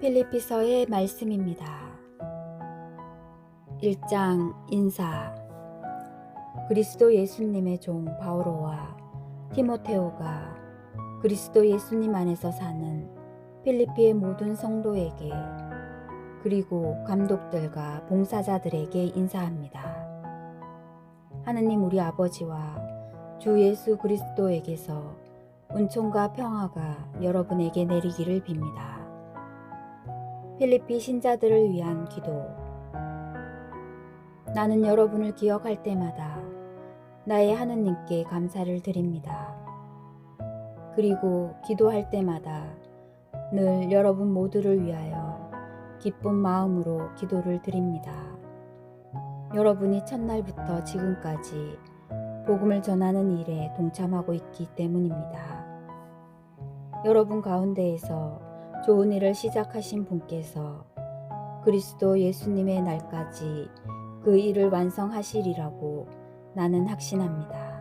필리피서의 말씀입니다. 1장 인사 그리스도 예수님의 종 바오로와 티모테오가 그리스도 예수님 안에서 사는 필리피의 모든 성도에게 그리고 감독들과 봉사자들에게 인사합니다. 하느님 우리 아버지와 주 예수 그리스도에게서 은총과 평화가 여러분에게 내리기를 빕니다. 필리피 신자들을 위한 기도. 나는 여러분을 기억할 때마다 나의 하느님께 감사를 드립니다. 그리고 기도할 때마다 늘 여러분 모두를 위하여 기쁜 마음으로 기도를 드립니다. 여러분이 첫날부터 지금까지 복음을 전하는 일에 동참하고 있기 때문입니다. 여러분 가운데에서 좋은 일을 시작하신 분께서 그리스도 예수님의 날까지 그 일을 완성하시리라고 나는 확신합니다.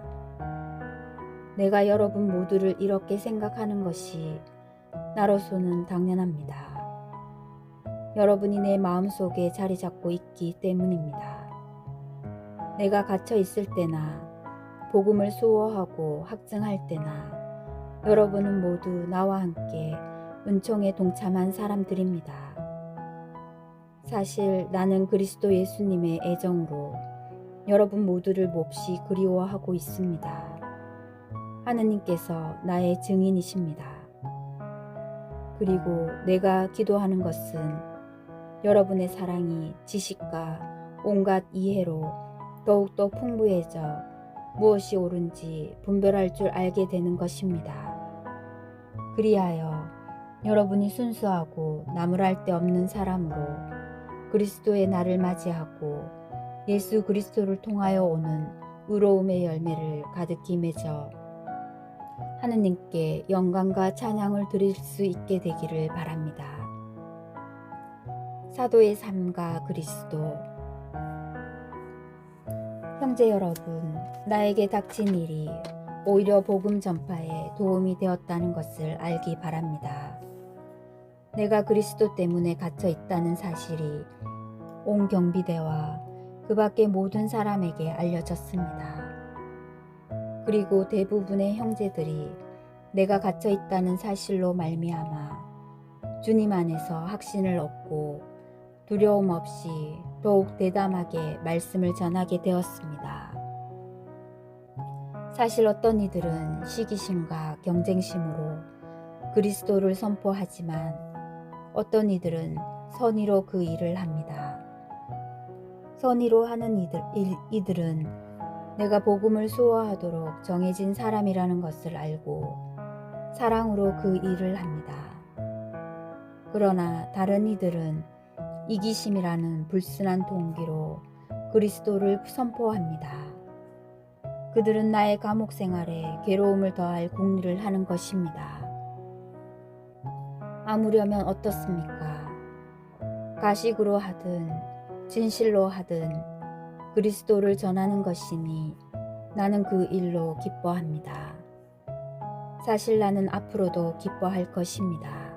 내가 여러분 모두를 이렇게 생각하는 것이 나로서는 당연합니다. 여러분이 내 마음속에 자리 잡고 있기 때문입니다. 내가 갇혀 있을 때나 복음을 수호하고 확증할 때나 여러분은 모두 나와 함께 은총에 동참한 사람들입니다. 사실 나는 그리스도 예수님의 애정으로 여러분 모두를 몹시 그리워하고 있습니다. 하느님께서 나의 증인이십니다. 그리고 내가 기도하는 것은 여러분의 사랑이 지식과 온갖 이해로 더욱더 풍부해져 무엇이 옳은지 분별할 줄 알게 되는 것입니다. 그리하여 여러분이 순수하고 나무랄 데 없는 사람으로 그리스도의 날을 맞이하고 예수 그리스도를 통하여 오는 의로움의 열매를 가득히 맺어 하느님께 영광과 찬양을 드릴 수 있게 되기를 바랍니다. 사도의 삶과 그리스도 형제 여러분, 나에게 닥친 일이 오히려 복음 전파에 도움이 되었다는 것을 알기 바랍니다. 내가 그리스도 때문에 갇혀 있다는 사실이 온 경비대와 그 밖의 모든 사람에게 알려졌습니다. 그리고 대부분의 형제들이 내가 갇혀 있다는 사실로 말미암아 주님 안에서 확신을 얻고 두려움 없이 더욱 대담하게 말씀을 전하게 되었습니다. 사실 어떤 이들은 시기심과 경쟁심으로 그리스도를 선포하지만 어떤 이들은 선의로 그 일을 합니다. 선의로 하는 이들, 이들은 내가 복음을 수호하도록 정해진 사람이라는 것을 알고 사랑으로 그 일을 합니다. 그러나 다른 이들은 이기심이라는 불순한 동기로 그리스도를 선포합니다. 그들은 나의 감옥 생활에 괴로움을 더할 공리를 하는 것입니다. 아무려면 어떻습니까? 가식으로 하든 진실로 하든 그리스도를 전하는 것이니 나는 그 일로 기뻐합니다. 사실 나는 앞으로도 기뻐할 것입니다.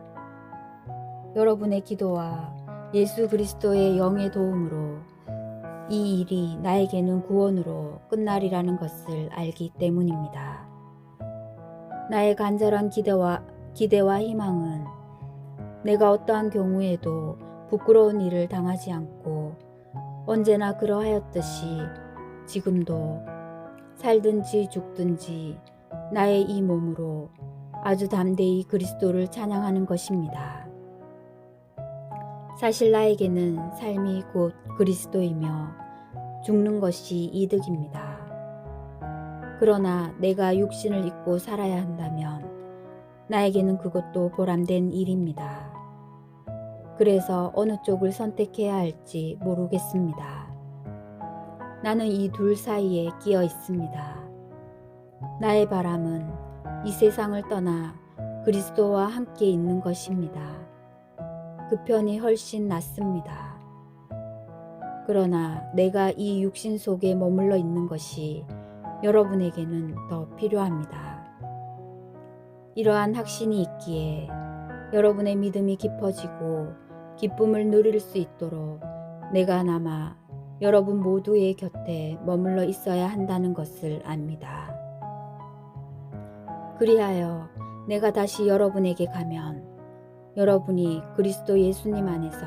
여러분의 기도와 예수 그리스도의 영의 도움으로 이 일이 나에게는 구원으로 끝날이라는 것을 알기 때문입니다. 나의 간절한 기대와, 기대와 희망은 내가 어떠한 경우에도 부끄러운 일을 당하지 않고 언제나 그러하였듯이 지금도 살든지 죽든지 나의 이 몸으로 아주 담대히 그리스도를 찬양하는 것입니다. 사실 나에게는 삶이 곧 그리스도이며 죽는 것이 이득입니다. 그러나 내가 육신을 입고 살아야 한다면 나에게는 그것도 보람된 일입니다. 그래서 어느 쪽을 선택해야 할지 모르겠습니다. 나는 이 둘 사이에 끼어 있습니다. 나의 바람은 이 세상을 떠나 그리스도와 함께 있는 것입니다. 그 편이 훨씬 낫습니다. 그러나 내가 이 육신 속에 머물러 있는 것이 여러분에게는 더 필요합니다. 이러한 확신이 있기에 여러분의 믿음이 깊어지고 기쁨을 누릴 수 있도록 내가 남아 여러분 모두의 곁에 머물러 있어야 한다는 것을 압니다. 그리하여 내가 다시 여러분에게 가면 여러분이 그리스도 예수님 안에서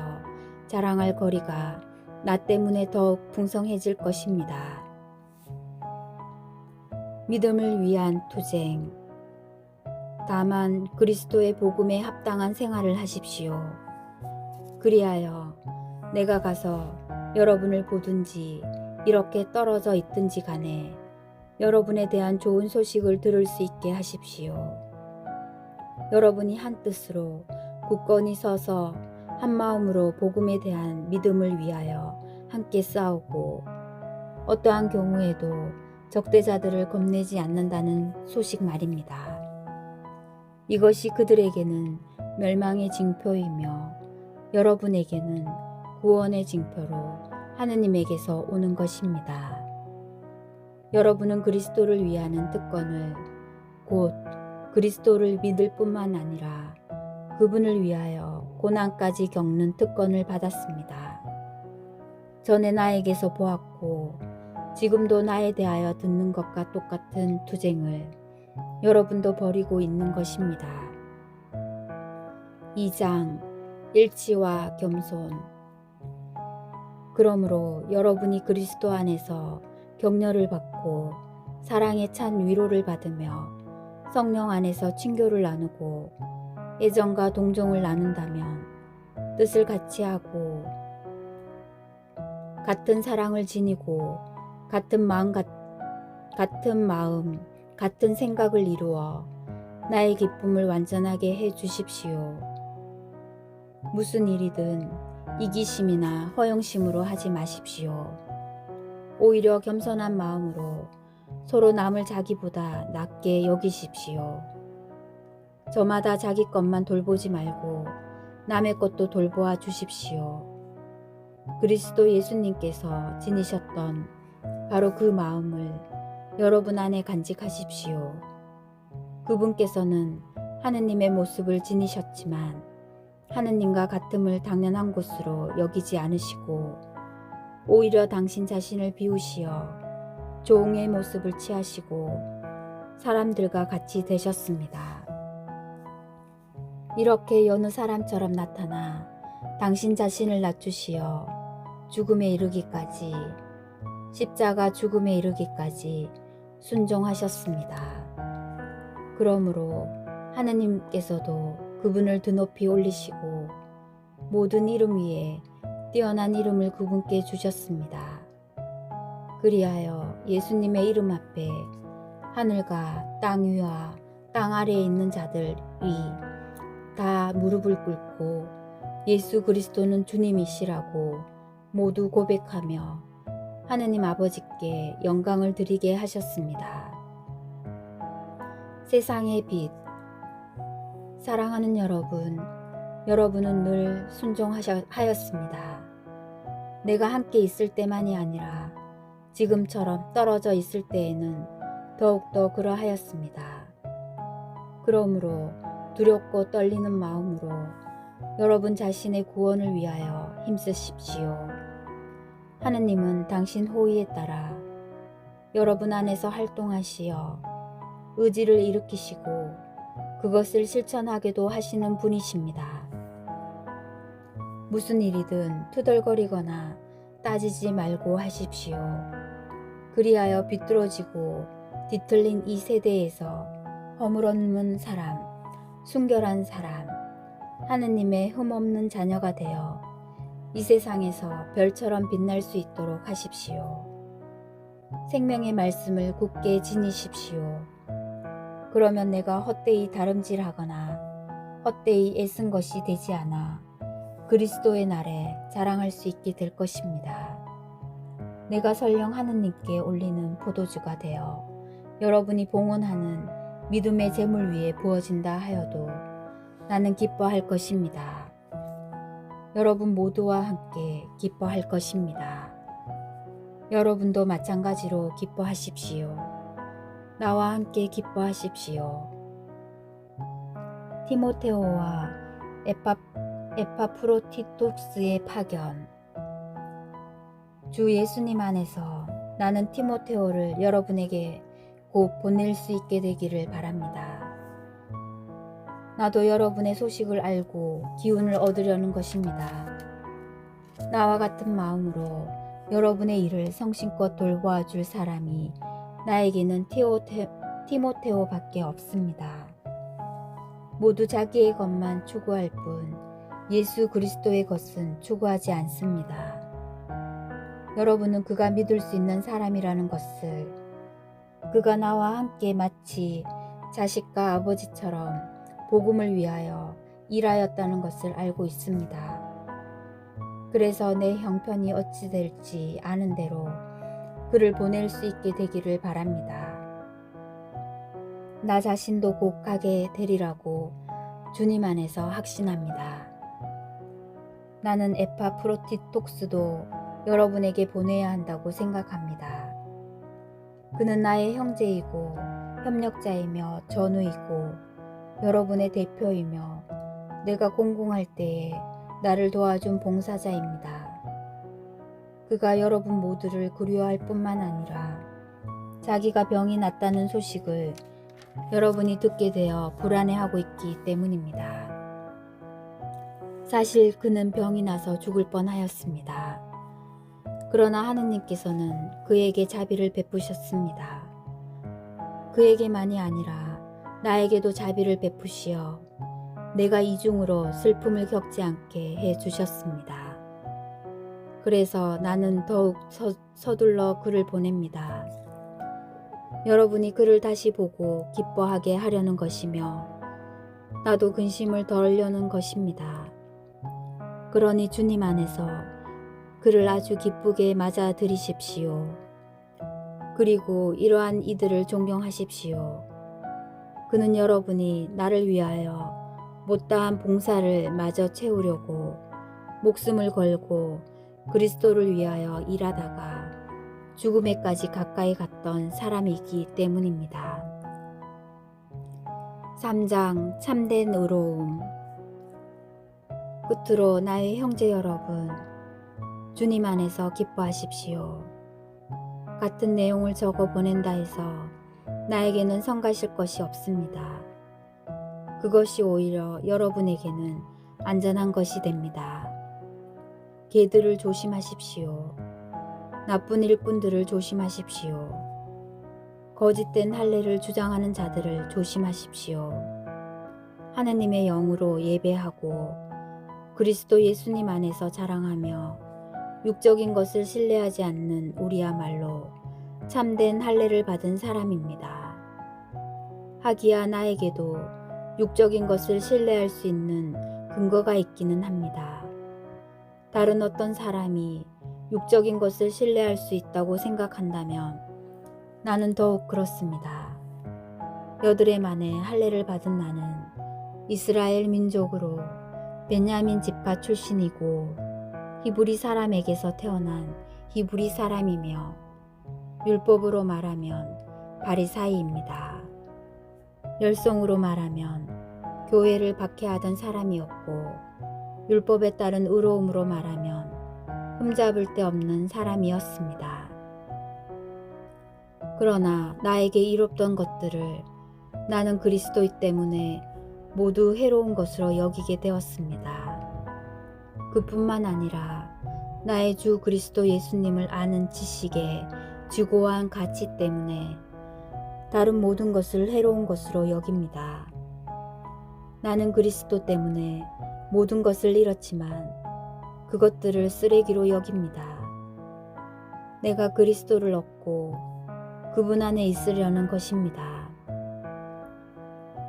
자랑할 거리가 나 때문에 더욱 풍성해질 것입니다. 믿음을 위한 투쟁. 다만 그리스도의 복음에 합당한 생활을 하십시오. 그리하여 내가 가서 여러분을 보든지 이렇게 떨어져 있든지 간에 여러분에 대한 좋은 소식을 들을 수 있게 하십시오. 여러분이 한 뜻으로 굳건히 서서 한 마음으로 복음에 대한 믿음을 위하여 함께 싸우고 어떠한 경우에도 적대자들을 겁내지 않는다는 소식 말입니다. 이것이 그들에게는 멸망의 징표이며 여러분에게는 구원의 징표로 하느님에게서 오는 것입니다. 여러분은 그리스도를 위하는 특권을 곧 그리스도를 믿을 뿐만 아니라 그분을 위하여 고난까지 겪는 특권을 받았습니다. 전에 나에게서 보았고 지금도 나에 대하여 듣는 것과 똑같은 투쟁을 여러분도 벌이고 있는 것입니다. 2장 일치와 겸손 그러므로 여러분이 그리스도 안에서 격려를 받고 사랑에 찬 위로를 받으며 성령 안에서 친교를 나누고 애정과 동정을 나눈다면 뜻을 같이 하고 같은 사랑을 지니고 같은 마음 같, 같은 마음 같은 생각을 이루어 나의 기쁨을 완전하게 해 주십시오. 무슨 일이든 이기심이나 허영심으로 하지 마십시오. 오히려 겸손한 마음으로 서로 남을 자기보다 낮게 여기십시오. 저마다 자기 것만 돌보지 말고 남의 것도 돌보아 주십시오. 그리스도 예수님께서 지니셨던 바로 그 마음을 여러분 안에 간직하십시오. 그분께서는 하느님의 모습을 지니셨지만 하느님과 같음을 당연한 것으로 여기지 않으시고 오히려 당신 자신을 비우시어 종의 모습을 취하시고 사람들과 같이 되셨습니다. 이렇게 여느 사람처럼 나타나 당신 자신을 낮추시어 죽음에 이르기까지 십자가 죽음에 이르기까지 순종하셨습니다. 그러므로 하느님께서도 그분을 드높이 올리시고 모든 이름 위에 뛰어난 이름을 그분께 주셨습니다. 그리하여 예수님의 이름 앞에 하늘과 땅 위와 땅 아래에 있는 자들이 다 무릎을 꿇고 예수 그리스도는 주님이시라고 모두 고백하며 하느님 아버지께 영광을 드리게 하셨습니다. 세상의 빛 사랑하는 여러분, 여러분은 늘 순종하였습니다. 내가 함께 있을 때만이 아니라 지금처럼 떨어져 있을 때에는 더욱더 그러하였습니다. 그러므로 두렵고 떨리는 마음으로 여러분 자신의 구원을 위하여 힘쓰십시오. 하느님은 당신 호의에 따라 여러분 안에서 활동하시어 의지를 일으키시고 그것을 실천하게도 하시는 분이십니다. 무슨 일이든 투덜거리거나 따지지 말고 하십시오. 그리하여 비뚤어지고 뒤틀린 이 세대에서 허물없는 사람, 순결한 사람, 하느님의 흠없는 자녀가 되어 이 세상에서 별처럼 빛날 수 있도록 하십시오. 생명의 말씀을 굳게 지니십시오. 그러면 내가 헛되이 다름질하거나 헛되이 애쓴 것이 되지 않아 그리스도의 날에 자랑할 수 있게 될 것입니다. 내가 설령 하느님께 올리는 포도주가 되어 여러분이 봉헌하는 믿음의 제물 위에 부어진다 하여도 나는 기뻐할 것입니다. 여러분 모두와 함께 기뻐할 것입니다. 여러분도 마찬가지로 기뻐하십시오. 나와 함께 기뻐하십시오. 티모테오와 에파, 에파프로티토스의 파견 주 예수님 안에서 나는 티모테오를 여러분에게 곧 보낼 수 있게 되기를 바랍니다. 나도 여러분의 소식을 알고 기운을 얻으려는 것입니다. 나와 같은 마음으로 여러분의 일을 성심껏 돌보아줄 사람이 나에게는 티오테, 티모테오밖에 없습니다. 모두 자기의 것만 추구할 뿐 예수 그리스도의 것은 추구하지 않습니다. 여러분은 그가 믿을 수 있는 사람이라는 것을 그가 나와 함께 마치 자식과 아버지처럼 복음을 위하여 일하였다는 것을 알고 있습니다. 그래서 내 형편이 어찌 될지 아는 대로 그를 보낼 수 있게 되기를 바랍니다. 나 자신도 곧 가게 되리라고 주님 안에서 확신합니다. 나는 에파프로티톡스도 여러분에게 보내야 한다고 생각합니다. 그는 나의 형제이고 협력자이며 전우이고 여러분의 대표이며 내가 공공할 때에 나를 도와준 봉사자입니다. 그가 여러분 모두를 그리워할 뿐만 아니라 자기가 병이 났다는 소식을 여러분이 듣게 되어 불안해하고 있기 때문입니다. 사실 그는 병이 나서 죽을 뻔하였습니다. 그러나 하느님께서는 그에게 자비를 베푸셨습니다. 그에게만이 아니라 나에게도 자비를 베푸시어 내가 이중으로 슬픔을 겪지 않게 해 주셨습니다. 그래서 나는 더욱 서, 서둘러 그를 보냅니다. 여러분이 그를 다시 보고 기뻐하게 하려는 것이며 나도 근심을 덜려는 것입니다. 그러니 주님 안에서 그를 아주 기쁘게 맞아 들이십시오. 그리고 이러한 이들을 존경하십시오. 그는 여러분이 나를 위하여 못다한 봉사를 마저 채우려고 목숨을 걸고 그리스도를 위하여 일하다가 죽음에까지 가까이 갔던 사람이기 때문입니다. 3장 참된 의로움 끝으로 나의 형제 여러분 주님 안에서 기뻐하십시오. 같은 내용을 적어 보낸다 해서 나에게는 성가실 것이 없습니다. 그것이 오히려 여러분에게는 안전한 것이 됩니다. 개들을 조심하십시오. 나쁜 일꾼들을 조심하십시오. 거짓된 할례를 주장하는 자들을 조심하십시오. 하나님의 영으로 예배하고 그리스도 예수님 안에서 자랑하며 육적인 것을 신뢰하지 않는 우리야말로 참된 할례를 받은 사람입니다. 하기야 나에게도 육적인 것을 신뢰할 수 있는 근거가 있기는 합니다. 다른 어떤 사람이 육적인 것을 신뢰할 수 있다고 생각한다면 나는 더욱 그렇습니다. 여드레 만에 할례를 받은 나는 이스라엘 민족으로 베냐민 지파 출신이고 히브리 사람에게서 태어난 히브리 사람이며 율법으로 말하면 바리사이입니다. 열성으로 말하면 교회를 박해하던 사람이었고 율법에 따른 의로움으로 말하면 흠잡을 데 없는 사람이었습니다. 그러나 나에게 이롭던 것들을 나는 그리스도이 때문에 모두 해로운 것으로 여기게 되었습니다. 그뿐만 아니라 나의 주 그리스도 예수님을 아는 지식에 지고한 가치 때문에 다른 모든 것을 해로운 것으로 여깁니다. 나는 그리스도 때문에 모든 것을 잃었지만 그것들을 쓰레기로 여깁니다. 내가 그리스도를 얻고 그분 안에 있으려는 것입니다.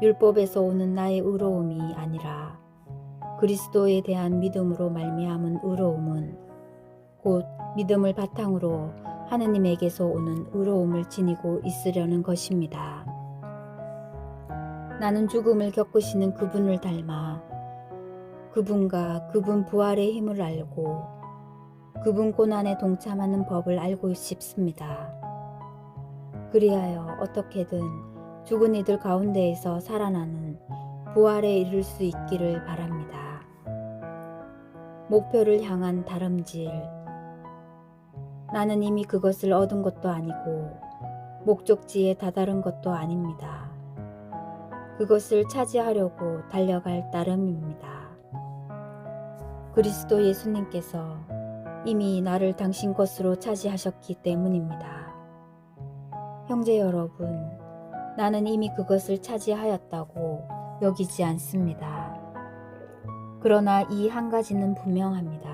율법에서 오는 나의 의로움이 아니라 그리스도에 대한 믿음으로 말미암은 의로움은 곧 믿음을 바탕으로 하느님에게서 오는 의로움을 지니고 있으려는 것입니다. 나는 죽음을 겪으시는 그분을 닮아 그분과 그분 부활의 힘을 알고 그분 고난에 동참하는 법을 알고 싶습니다. 그리하여 어떻게든 죽은 이들 가운데에서 살아나는 부활에 이를 수 있기를 바랍니다. 목표를 향한 다름질. 나는 이미 그것을 얻은 것도 아니고 목적지에 다다른 것도 아닙니다. 그것을 차지하려고 달려갈 따름입니다. 그리스도 예수님께서 이미 나를 당신 것으로 차지하셨기 때문입니다. 형제 여러분, 나는 이미 그것을 차지하였다고 여기지 않습니다. 그러나 이 한 가지는 분명합니다.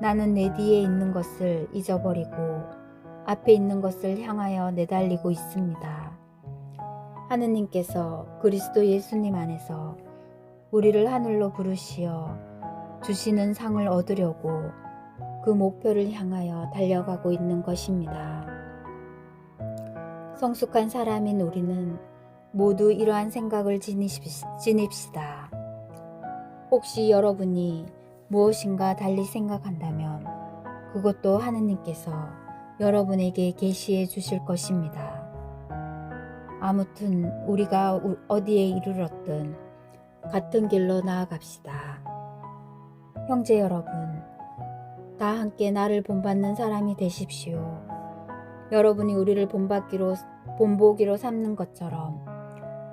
나는 내 뒤에 있는 것을 잊어버리고 앞에 있는 것을 향하여 내달리고 있습니다. 하느님께서 그리스도 예수님 안에서 우리를 하늘로 부르시어 주시는 상을 얻으려고 그 목표를 향하여 달려가고 있는 것입니다. 성숙한 사람인 우리는 모두 이러한 생각을 지닙시다. 혹시 여러분이 무엇인가 달리 생각한다면 그것도 하느님께서 여러분에게 계시해 주실 것입니다. 아무튼 우리가 어디에 이르렀든 같은 길로 나아갑시다. 형제 여러분, 다 함께 나를 본받는 사람이 되십시오. 여러분이 우리를 본받기로 본보기로 삼는 것처럼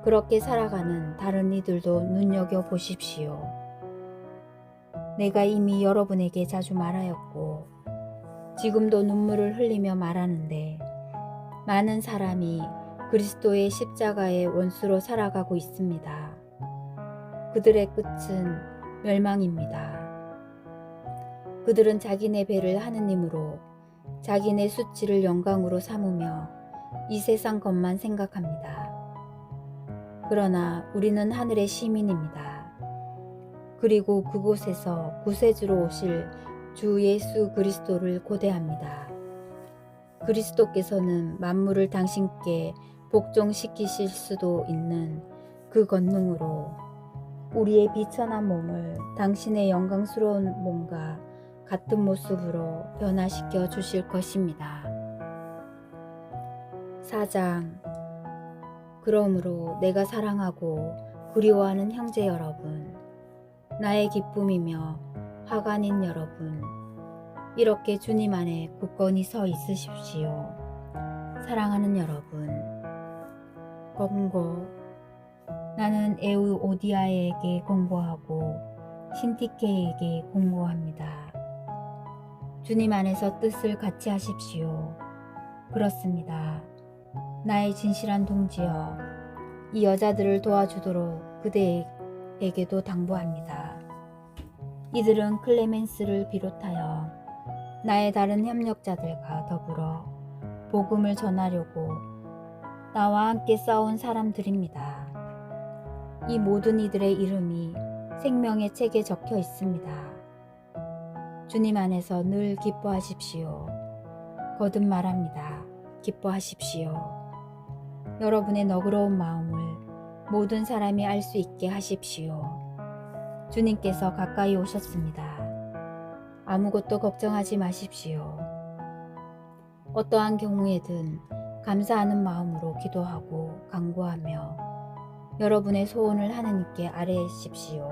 그렇게 살아가는 다른 이들도 눈여겨 보십시오. 내가 이미 여러분에게 자주 말하였고 지금도 눈물을 흘리며 말하는데 많은 사람이 그리스도의 십자가의 원수로 살아가고 있습니다. 그들의 끝은 멸망입니다. 그들은 자기네 배를 하느님으로 자기네 수치를 영광으로 삼으며 이 세상 것만 생각합니다. 그러나 우리는 하늘의 시민입니다. 그리고 그곳에서 구세주로 오실 주 예수 그리스도를 고대합니다. 그리스도께서는 만물을 당신께 복종시키실 수도 있는 그 권능으로 우리의 비천한 몸을 당신의 영광스러운 몸과 같은 모습으로 변화시켜 주실 것입니다. 4장 그러므로 내가 사랑하고 그리워하는 형제 여러분, 나의 기쁨이며 화관인 여러분, 이렇게 주님 안에 굳건히 서 있으십시오. 사랑하는 여러분, 권고 나는 에우오디아에게 공고하고 신티케에게 공고합니다. 주님 안에서 뜻을 같이 하십시오. 그렇습니다. 나의 진실한 동지여, 이 여자들을 도와주도록 그대에게도 당부합니다. 이들은 클레멘스를 비롯하여 나의 다른 협력자들과 더불어 복음을 전하려고 나와 함께 싸운 사람들입니다. 이 모든 이들의 이름이 생명의 책에 적혀 있습니다. 주님 안에서 늘 기뻐하십시오. 거듭 말합니다. 기뻐하십시오. 여러분의 너그러운 마음을 모든 사람이 알 수 있게 하십시오. 주님께서 가까이 오셨습니다. 아무것도 걱정하지 마십시오. 어떠한 경우에든 감사하는 마음으로 기도하고 간구하며 여러분의 소원을 하느님께 아뢰십시오.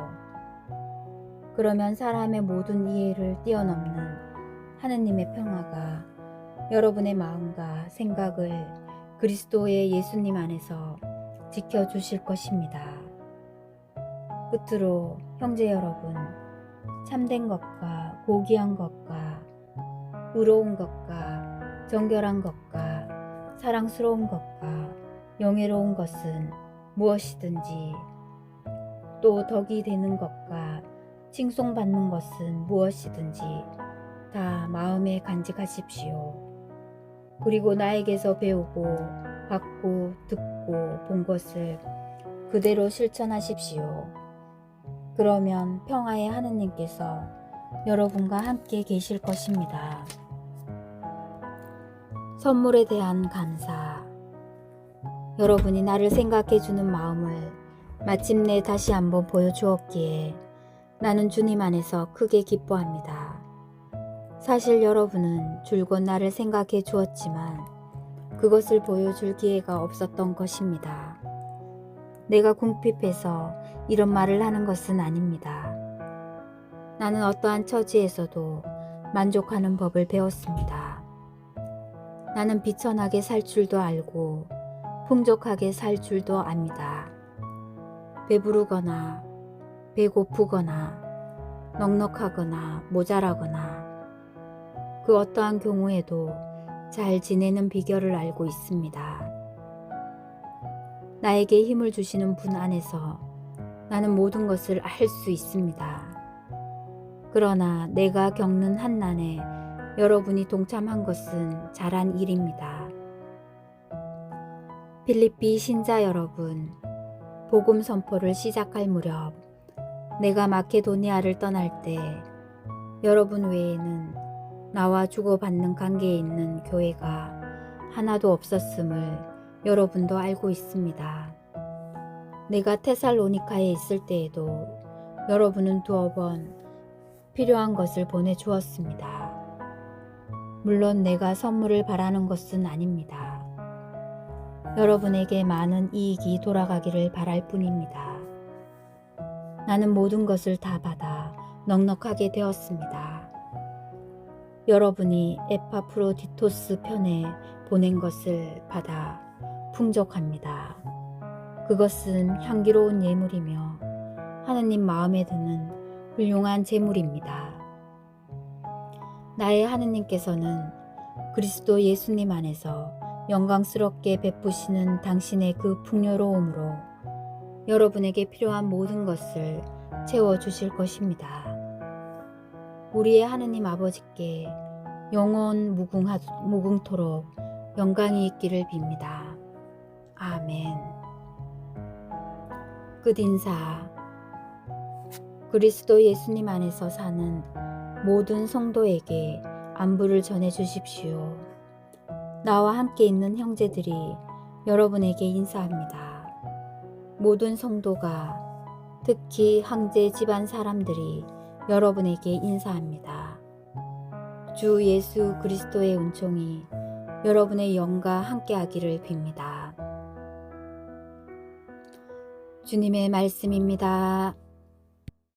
그러면 사람의 모든 이해를 뛰어넘는 하느님의 평화가 여러분의 마음과 생각을 그리스도의 예수님 안에서 지켜주실 것입니다. 끝으로 형제 여러분, 참된 것과 고귀한 것과 의로운 것과 정결한 것과 사랑스러운 것과 영예로운 것은 무엇이든지 또 덕이 되는 것과 칭송받는 것은 무엇이든지 다 마음에 간직하십시오. 그리고 나에게서 배우고 받고 듣고 본 것을 그대로 실천하십시오. 그러면 평화의 하느님께서 여러분과 함께 계실 것입니다. 선물에 대한 감사. 여러분이 나를 생각해 주는 마음을 마침내 다시 한번 보여주었기에 나는 주님 안에서 크게 기뻐합니다. 사실 여러분은 줄곧 나를 생각해 주었지만 그것을 보여줄 기회가 없었던 것입니다. 내가 궁핍해서 이런 말을 하는 것은 아닙니다. 나는 어떠한 처지에서도 만족하는 법을 배웠습니다. 나는 비천하게 살 줄도 알고 풍족하게 살 줄도 압니다. 배부르거나 배고프거나 넉넉하거나 모자라거나 그 어떠한 경우에도 잘 지내는 비결을 알고 있습니다. 나에게 힘을 주시는 분 안에서 나는 모든 것을 할 수 있습니다. 그러나 내가 겪는 한난에 여러분이 동참한 것은 잘한 일입니다. 필리피 신자 여러분, 복음 선포를 시작할 무렵 내가 마케도니아를 떠날 때 여러분 외에는 나와 주고받는 관계에 있는 교회가 하나도 없었음을 여러분도 알고 있습니다. 내가 테살로니카에 있을 때에도 여러분은 두어 번 필요한 것을 보내주었습니다. 물론 내가 선물을 바라는 것은 아닙니다. 여러분에게 많은 이익이 돌아가기를 바랄 뿐입니다. 나는 모든 것을 다 받아 넉넉하게 되었습니다. 여러분이 에파프로디토스 편에 보낸 것을 받아 풍족합니다. 그것은 향기로운 예물이며 하느님 마음에 드는 훌륭한 제물입니다. 나의 하느님께서는 그리스도 예수님 안에서 영광스럽게 베푸시는 당신의 그 풍요로움으로 여러분에게 필요한 모든 것을 채워 주실 것입니다. 우리의 하느님 아버지께 영원 무궁하, 무궁토록 영광이 있기를 빕니다. 아멘. 끝인사. 그리스도 예수님 안에서 사는 모든 성도에게 안부를 전해 주십시오. 나와 함께 있는 형제들이 여러분에게 인사합니다. 모든 성도가 특히 황제 집안 사람들이 여러분에게 인사합니다. 주 예수 그리스도의 은총이 여러분의 영과 함께하기를 빕니다. 주님의 말씀입니다.